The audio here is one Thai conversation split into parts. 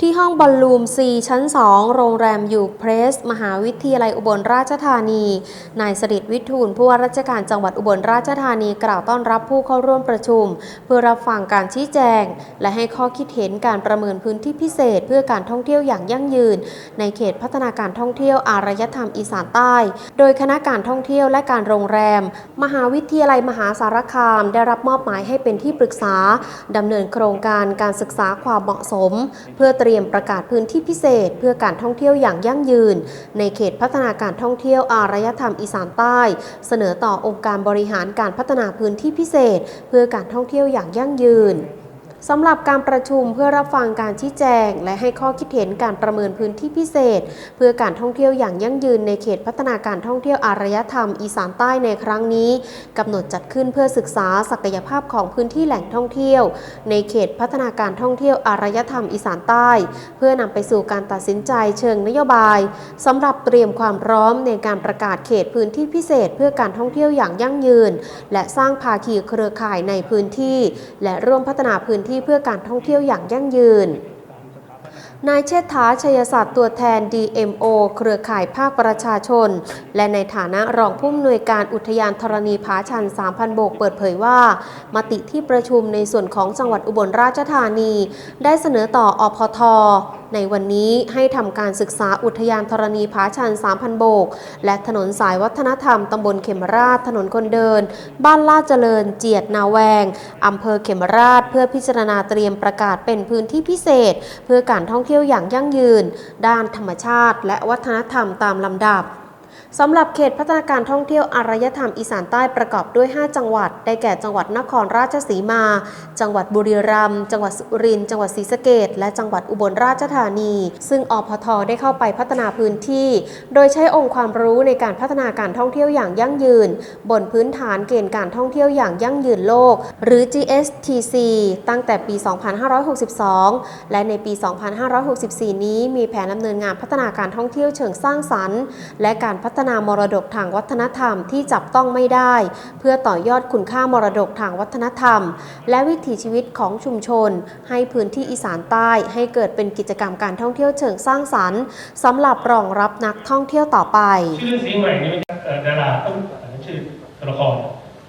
ที่ห้องบอลลูม C ชั้น 2 โรงแรมยูเพรส มหาวิทยาลัยอุบลราชธานี นายสดิษฐ์วิทูลผู้ว่าราชการจังหวัดอุบลราชธานีกล่าวต้อนรับผู้เข้าร่วมประชุม เพื่อรับฟังการชี้แจง และให้ข้อคิดเห็นการประเมินพื้นที่พิเศษ เพื่อการท่องเที่ยวอย่างยั่งยืน ในเขตพัฒนาการท่องเที่ยวอารยธรรมอีสานใต้ โดยคณะการท่องเที่ยวและการโรงแรม มหาวิทยาลัยมหาสารคาม ได้รับมอบหมายให้เป็นที่ปรึกษาดำเนินโครงการการศึกษาความเหมาะสม เพื่อเตรียมประกาศพื้นที่พิเศษ เพื่อการท่องเที่ยวอย่างยั่งยืน ในเขตพัฒนาการท่องเที่ยวอารยธรรมอีสานใต้ เสนอต่อองค์การบริหารการพัฒนาพื้นที่พิเศษ เพื่อการท่องเที่ยวอย่างยั่งยืน สำหรับการประชุมเพื่อรับฟังการชี้แจง และให้ข้อคิดเห็นการประเมินพื้นที่พิเศษ เพื่อการท่องเที่ยวอย่างยั่งยืนในเขตพัฒนาการท่องเที่ยวอารยธรรมอีสานใต้ในครั้งนี้กำหนดจัดขึ้นเพื่อศึกษาศักยภาพของพื้นที่แหล่งท่องเที่ยว ในเขตพัฒนาการท่องเที่ยวอารยธรรมอีสานใต้ เพื่อนำไปสู่การตัดสินใจเชิงนโยบายสำหรับเตรียมความพร้อมในการประกาศเขตพื้นที่พิเศษ เพื่อการท่องเที่ยวอย่างยั่งยืน และสร้างภาคีเครือข่ายในพื้นที่ และร่วมพัฒนาพื้นที่เพื่อการท่องเที่ยวอย่างยั่งยืนนายเชษฐาชัยศาสตร์ตัวแทน DMO เครือข่ายภาคประชาชน และในฐานะรองผู้อำนวยการอุทยานธรณีผาชัน 3,000 โบกเปิดเผยว่า มติที่ประชุมในส่วนของจังหวัดอุบลราชธานี ได้เสนอต่ออพท ในวันนี้ให้ทำการศึกษาอุทยานธรณีผาชัน 3,000 โบก และถนนสายวัฒนธรรมตำบลเขมราช ถนนคนเดิน บ้านลาดเจริญ เจียดนาแวงอำเภอเขมราช เพื่อพิจารณาเตรียมประกาศเป็นพื้นที่พิเศษ เพื่อการท่องเที่ยวอย่างยั่งยืน ด้านธรรมชาติ และวัฒนธรรมตามลำดับ สำหรับเขตพัฒนาการท่องเที่ยวอารยธรรมอีสานใต้ประกอบด้วย 5 จังหวัด ได้แก่จังหวัดนครราชสีมา จังหวัดบุรีรัมย์ จังหวัดสุรินทร์ จังหวัดศรีสะเกษและจังหวัดอุบลราชธานี ซึ่งอพทได้เข้าไปพัฒนาพื้นที่ โดยใช้องค์ความรู้ในการพัฒนาการท่องเที่ยวอย่างยั่งยืน บนพื้นฐานเกณฑ์การท่องเที่ยวอย่างยั่งยืนโลก หรือ GSTC ตั้งแต่ปี 2562 และในปี 2564 นี้มีแผนดำเนินงานพัฒนาการท่องเที่ยวเชิงสร้างสรรค์ และการพัฒนามรดกทางวัฒนธรรมที่จับต้องไม่ได้ เพื่อต่อยอดคุณค่ามรดกทางวัฒนธรรม และวิถีชีวิตของชุมชน ให้พื้นที่อีสานใต้ให้เกิดเป็นกิจกรรมการท่องเที่ยวเชิงสร้างสรรค์สำหรับรองรับนักท่องเที่ยวต่อไป ชื่อสีใหม่นี่เป็นดาราต้องชื่อตัวละคร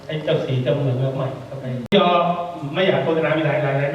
ไอ้เจ้าสีเจ้าเมืองเมืองใหม่เข้าไปยอไม่อยากโฆษณามีหลายหลายหลย